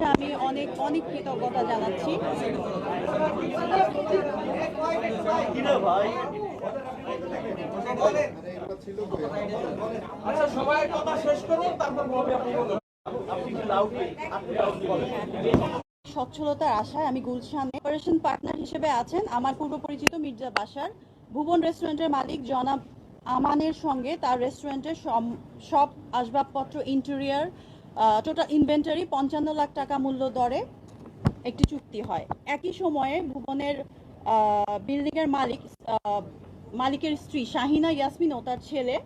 কাছে আমি অনেক অনেক কৃতজ্ঞতা জানাচ্ছি। আচ্ছা সবাই কথা শেষ করুন তারপর সচ্ছলতার আশায় আমি গুলশানে অপারেশন পার্টনার হিসেবে আছেন। আমার পূর্ব পরিচিত মির্জা বাসার ভুবন রেস্টুরেন্টের মালিক জনাব আমানের সঙ্গে তার রেস্টুরেন্টের সব আসবাবপত্র ইন্টেরিয়ার টোটাল ইনভেন্টারি পঞ্চান্ন লাখ টাকা মূল্য দরে একটি চুক্তি হয়। একই সময়ে ভুবনের বিল্ডিং এর মালিক মালিকের স্ত্রী শাহিনা ইয়াসমিন ও তার ছেলে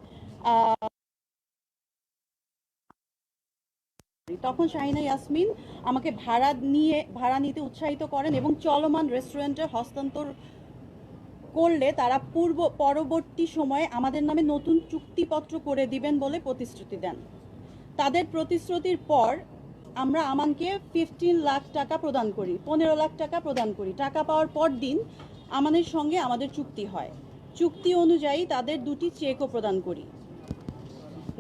তখন শাহিনা ইয়াসমিন আমাকে ভাড়া নিয়ে, ভাড়া নিতে উৎসাহিত করেন এবং চলমান রেস্টুরেন্টে হস্তান্তর করলে তারা পূর্ব, পরবর্তী সময়ে আমাদের নামে নতুন চুক্তিপত্র করে দিবেন বলে প্রতিশ্রুতি দেন। তাদের প্রতিশ্রুতির পর আমরা আমানকে ফিফটিন লাখ টাকা প্রদান করি, পনেরো লাখ টাকা প্রদান করি। টাকা পাওয়ার পর দিন আমাদের সঙ্গে আমাদের চুক্তি হয়। চুক্তি অনুযায়ী তাদের দুটি চেকও প্রদান করি।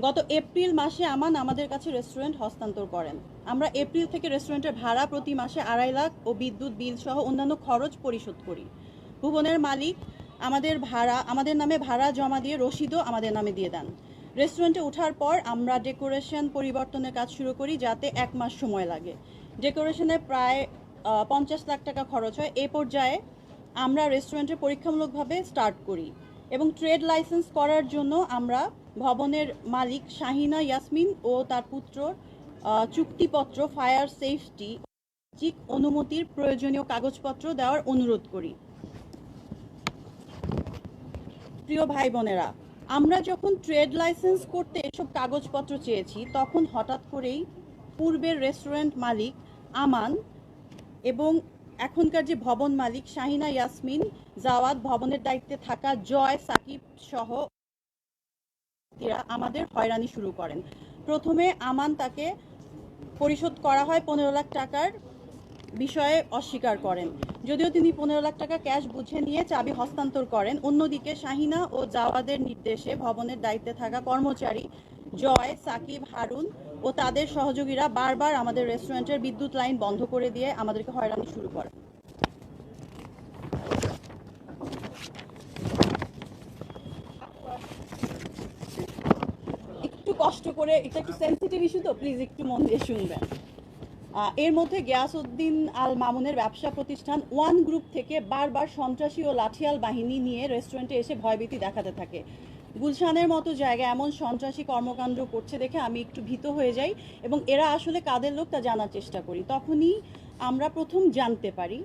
গত এপ্রিল মাসে আমান আমাদের কাছে রেস্টুরেন্ট হস্তান্তর করেন। আমরা এপ্রিল থেকে রেস্টুরেন্টের ভাড়া প্রতি মাসে আড়াই লাখ ও বিদ্যুৎ বিল সহ অন্যান্য খরচ পরিশোধ করি। ভুবনের মালিক আমাদের ভাড়া, আমাদের নামে ভাড়া জমা দিয়ে রসিদও আমাদের নামে দিয়ে দেন। রেস্টুরেন্টে ওঠার পর আমরা ডেকোরেশন পরিবর্তনের কাজ শুরু করি যাতে এক মাস সময় লাগে। ডেকোরেশনে প্রায় পঞ্চাশ লাখ টাকা খরচ হয়। এ পর্যায়ে আমরা রেস্টুরেন্টে পরীক্ষামূলকভাবে স্টার্ট করি এবং ট্রেড লাইসেন্স করার জন্য আমরা ভবনের মালিক শাহিনা ইয়াসমিন ও তার পুত্র চুক্তিপত্র ফায়ার সেফটি ঠিক অনুমতির প্রয়োজনীয় কাগজপত্র দেওয়ার অনুরোধ করি। প্রিয় ভাই বোনেরা আমরা যখন ট্রেড লাইসেন্স করতে এসব কাগজপত্র চেয়েছি, তখন হঠাৎ করেই পূর্বের রেস্টুরেন্ট মালিক আমান এবং এখনকার যে ভবন মালিক শাহিনা ইয়াসমিন জাওয়াদ ভবনের দায়িত্বে থাকা জয় সাকিব সহ আমাদের হয়রানি শুরু করেন। প্রথমে আমান তাকে পরিশোধ করা হয় পনেরো লাখ টাকার বিষয়ে অস্বীকার করেন। যদিও তিনি পনেরো লাখ টাকা ক্যাশ বুঝে নিয়ে চাবি হস্তান্তর করেন। অন্যদিকে শাহিনা ও জাওয়াদের নির্দেশে ভবনের দায়িত্বে থাকা কর্মচারী জয়, সাকিব, হারুন ও তাদের সহযোগীরা বারবার আমাদের রেস্টুরেন্টের বিদ্যুৎ লাইন বন্ধ করে দিয়ে আমাদেরকে হয়রানি শুরু করে একটু কষ্ট করে, এটা একটু সেন্সিটিভ ইস্যু তো প্লিজ একটু মন দিয়ে শুনবেন। এর মধ্যে গিয়াসউদ্দিন আল মামুনের ব্যবসা প্রতিষ্ঠান ওয়ান গ্রুপ থেকে বারবার সন্ত্রাসী ও লাঠিয়াল বাহিনী নিয়ে রেস্টুরেন্টে এসে ভয়ভীতি দেখাতে থাকে। গুলশানের মতো জায়গায় এমন সন্ত্রাসী কর্মকাণ্ড করছে দেখে আমি একটু ভীত হয়ে যাই এবং এরা আসলে কাদের লোক তা জানার চেষ্টা করি। তখনই আমরা প্রথম জানতে পারি,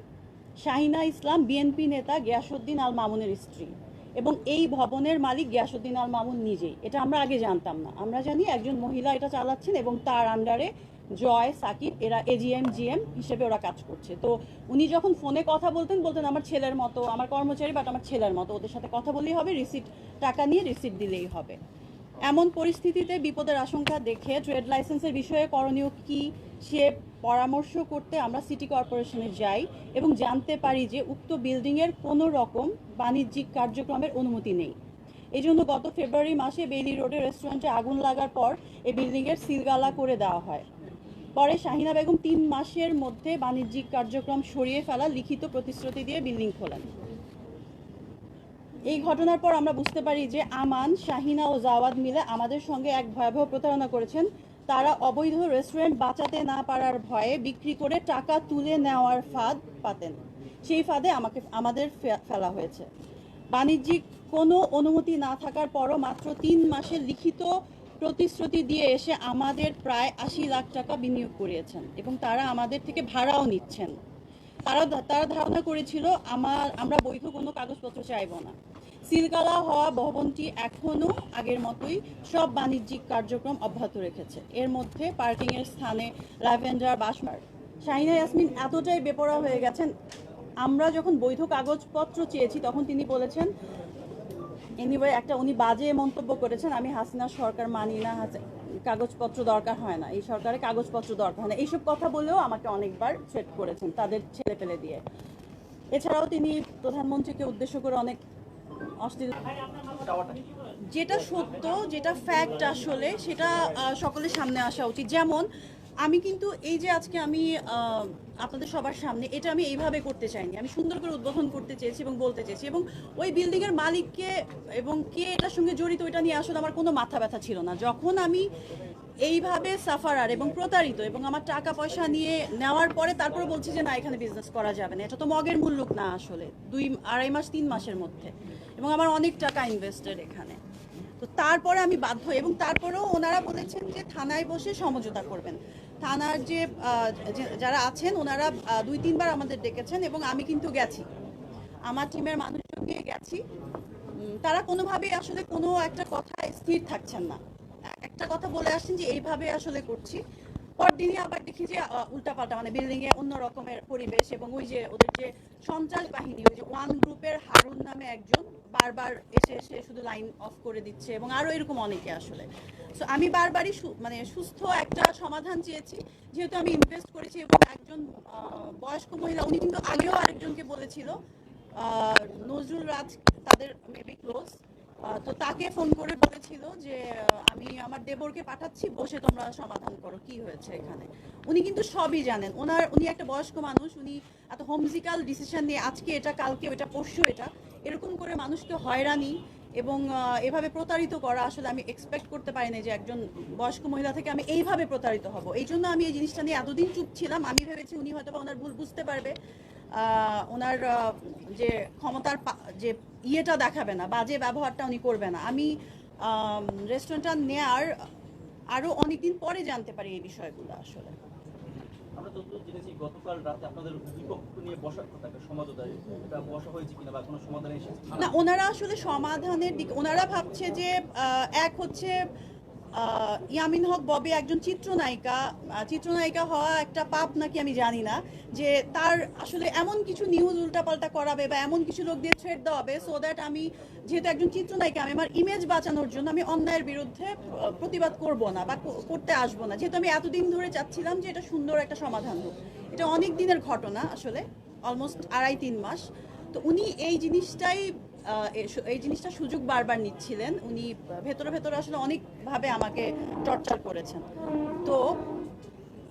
শাহিনা ইসলাম, বিএনপি নেতা গিয়াসউদ্দিন আল মামুনের স্ত্রী। এবং এই ভবনের মালিক গিয়াসউদ্দিন আল মামুন নিজেই। এটা আমরা আগে জানতাম না। আমরা জানি একজন মহিলা এটা চালাচ্ছেন এবং তার আন্ডারে জয়, সাকিব, এরা এজিএম জিএম হিসেবে ওরা কাজ করছে। তো উনি যখন ফোনে কথা বলতেন বলতেন, আমার ছেলের মতো, আমার কর্মচারী বাট আমার ছেলের মতো। ওদের সাথে কথা বললেই হবে রিসিট টাকা নিয়ে রিসিট দিলেই হবে। এমন পরিস্থিতিতে বিপদের আশঙ্কা দেখে ট্রেড লাইসেন্সের বিষয়ে করণীয় কি? সে পরামর্শ করতে আমরা সিটি কর্পোরেশনে যাই এবং জানতে পারি যে উক্ত বিল্ডিংয়ের কোনো রকম বাণিজ্যিক কার্যক্রমের অনুমতি নেই। এই জন্য গত ফেব্রুয়ারি মাসে বেইলি রোডে রেস্টুরেন্টে আগুন লাগার পর এই বিল্ডিংয়ের সিলগালা করে দেওয়া হয়। পরে শাহিনা বেগম তিন মাসের মধ্যে বাণিজ্যিক কার্যক্রম সরিয়ে ফেলা লিখিত প্রতিশ্রুতি দিয়ে বিল্ডিং খোলেন। এই ঘটনার পর আমরা বুঝতে পারি যে আমান, শাহিনা ও জাওয়াদ মিলে আমাদের সঙ্গে এক ভয়াবহ প্রতারণা করেছেন তারা অবৈধ রেস্টুরেন্ট বাঁচাতে না পারার ভয়ে বিক্রি করে টাকা তুলে নেওয়ার ফাঁদ পাতেন। সেই ফাঁদে আমাকে, আমাদের ফেলা হয়েছে। বাণিজ্যিক কোনো অনুমতি না থাকার পরও মাত্র তিন মাসে লিখিত প্রতিশ্রুতি দিয়ে এসে আমাদের প্রায় আশি লাখ টাকা বিনিয়োগ করিয়েছেন এবং তারা আমাদের থেকে ভাড়াও নিচ্ছেন। তারা তারা ধারণা করেছিল, আমার, আমরা বৈধ কোনো কাগজপত্র চাইব না। সিলগালা হওয়া ভবনটি এখনও আগের মতোই সব বাণিজ্যিক কার্যক্রম অব্যাহত রেখেছে। এর মধ্যে পার্কিংয়ের স্থানে ল্যাভেন্ডার বাসমার শাহিনা ইয়াসমিন, এতটাই বেপরা হয়ে গেছেন, আমরা যখন বৈধ কাগজপত্র চেয়েছি, তখন তিনি বলেছেন এনিওয়ে একটা উনি বাজে মন্তব্য করেছেন, আমি হাসিনা সরকার মানি না কাগজপত্র দরকার হয় না, এই সরকারে কাগজপত্র দরকার হয় না। এইসব কথা বলেও আমাকে অনেকবার থ্রেট করেছেন, তাদের ছেলে পেলে দিয়ে। এছাড়াও তিনি প্রধানমন্ত্রীকে উদ্দেশ্য করে অনেক যেটা সত্য যেটা ফ্যাক্ট আসলে সেটা সকলের সামনে আসা উচিত। যেমন আমি কিন্তু এই যে আজকে আমি আপনাদের সবার সামনে এটা আমি এইভাবে করতে চাইনি। আমি সুন্দর করে উদ্বোধন করতে চেয়েছি এবং বলতে চেয়েছি। এবং ওই বিল্ডিংয়ের মালিককে এবং কে এটার সঙ্গে জড়িত এটা নিয়ে আসলে আমার কোনো মাথা ব্যথা ছিল না। যখন আমি এইভাবে সাফারার এবং প্রতারিত এবং আমার টাকা পয়সা নিয়ে নেওয়ার পরে তারপরে বলছি যে, না, এখানে বিজনেস করা যাবে না। এটা তো মগের মুল্লুক না আসলে, দুই, আড়াই মাস, তিন মাসের মধ্যে। এবং আমার অনেক টাকা ইনভেস্টেড এখানে। তো তারপরে আমি বাধ্য এবং তারপরেও ওনারা বলেছেন যে, থানায় বসে সমঝোতা করবেন। থানার যে যারা আছেন, ওনারা দুই, তিনবার আমাদের ডেকেছেন এবং আমি কিন্তু গেছি। আমার টিমের মানুষজন নিয়ে গেছি তারা কোনোভাবেই আসলে কোনো একটা কথায় স্থির থাকছেন না। একটা কথা বলে আসছেন যে এইভাবে আসলে করছি। পরদিনই আবার দেখি যে উল্টাপাল্টা মানে বিল্ডিং এ অন্য রকমের পরিবেশ এবং ওই যে ওদের যে সন্ত্রাস বাহিনী, ওই যে ওয়ান গ্রুপের হারুন নামে একজন বারবার এসে এসে শুধু লাইন অফ করে দিচ্ছে এবং আরও এরকম অনেকে আসলে। সো আমি বারবারই মানে সুস্থ একটা সমাধান চেয়েছি। যেহেতু আমি ইনভেস্ট করেছি এবং একজন বয়স্ক মহিলা, উনি কিন্তু আগেও আরেকজনকে বলেছিল নজরুল রাজ তাদের মেবি ক্লোজ তো তাকে ফোন করে বলেছিল যে আমি আমার দেবরকে পাঠাচ্ছি, বসে তোমরা সমাধান করো, কি হয়েছে এখানে? উনি কিন্তু সবই জানেন। ওনার, উনি একটা বয়স্ক মানুষ, উনি এত হোমজিক্যাল ডিসিশন নিয়ে, আজকে এটা, কালকে এটা, পরশু এটা, এরকম করে মানুষকে হয়রানি এবং এভাবে প্রতারিত করা আসলে আমি এক্সপেক্ট করতে পারি না যে একজন বয়স্ক মহিলা থেকে আমি এইভাবে প্রতারিত হব। এই জন্য আমি এই জিনিসটা নিয়ে এতদিন চুপ ছিলাম। আমি ভেবেছি উনি হয়তো বা ওনার ভুল বুঝতে পারবে। ওনার যে ক্ষমতার যে ইয়েটা দেখাবে না বাজে ব্যবহারটা উনি করবে না। আমি রেস্টুরেন্টটা নেয়ার আরও অনেকদিন পরে জানতে পারি এই বিষয়গুলো আসলে। আমরা যতদূর জেনেছি গতকাল রাতে আপনাদের বিপক্ষ নিয়ে বসার কথা একটা এটা বসা হয়েছে কিনা বা কোনো সমাধান এসেছে? না ওনারা আসলে সমাধানের দিকে ওনারা ভাবছে যে এক হচ্ছে ইয়ামিন হক ববি একজন চিত্রনায়িকা। চিত্রনায়িকা হওয়া একটা পাপ নাকি আমি জানি না, যে তার আসলে এমন কিছু নিউজ উল্টাপাল্টা করাবে বা এমন কিছু লোক দিয়ে থ্রেড দেওয়াবে সো দ্যাট আমি যেহেতু একজন চিত্রনায়িকা, আমি আমার ইমেজ বাঁচানোর জন্য আমি অন্যায়ের বিরুদ্ধে প্রতিবাদ করব না বা করতে আসব না। যেহেতু আমি এতদিন ধরে চাচ্ছিলাম যে এটা সুন্দর একটা সমাধান হোক। এটা অনেক দিনের ঘটনা আসলে অলমোস্ট আড়াই তিন মাস। তো উনি এই জিনিসটাই এই জিনিসটা সুযোগ বারবার নিচ্ছিলেন। উনি ভেতরে ভেতরে আসলে অনেকভাবে আমাকে টর্চার করেছেন। তো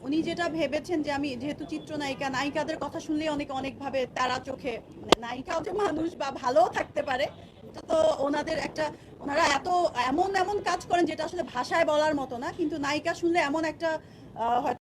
উনি যেটা ভেবেছেন যে আমি যেহেতু চিত্রনায়িকা, নায়িকাদের কথা শুনলেই অনেক অনেকভাবে তারা চোখে মানে নায়িকাও যে মানুষ বা ভালোও থাকতে পারে। এটা তো ওনাদের একটা, ওনারা এত এমন এমন কাজ করেন যেটা আসলে ভাষায় বলার মতো না, কিন্তু নায়িকা শুনলে এমন একটা হয়তো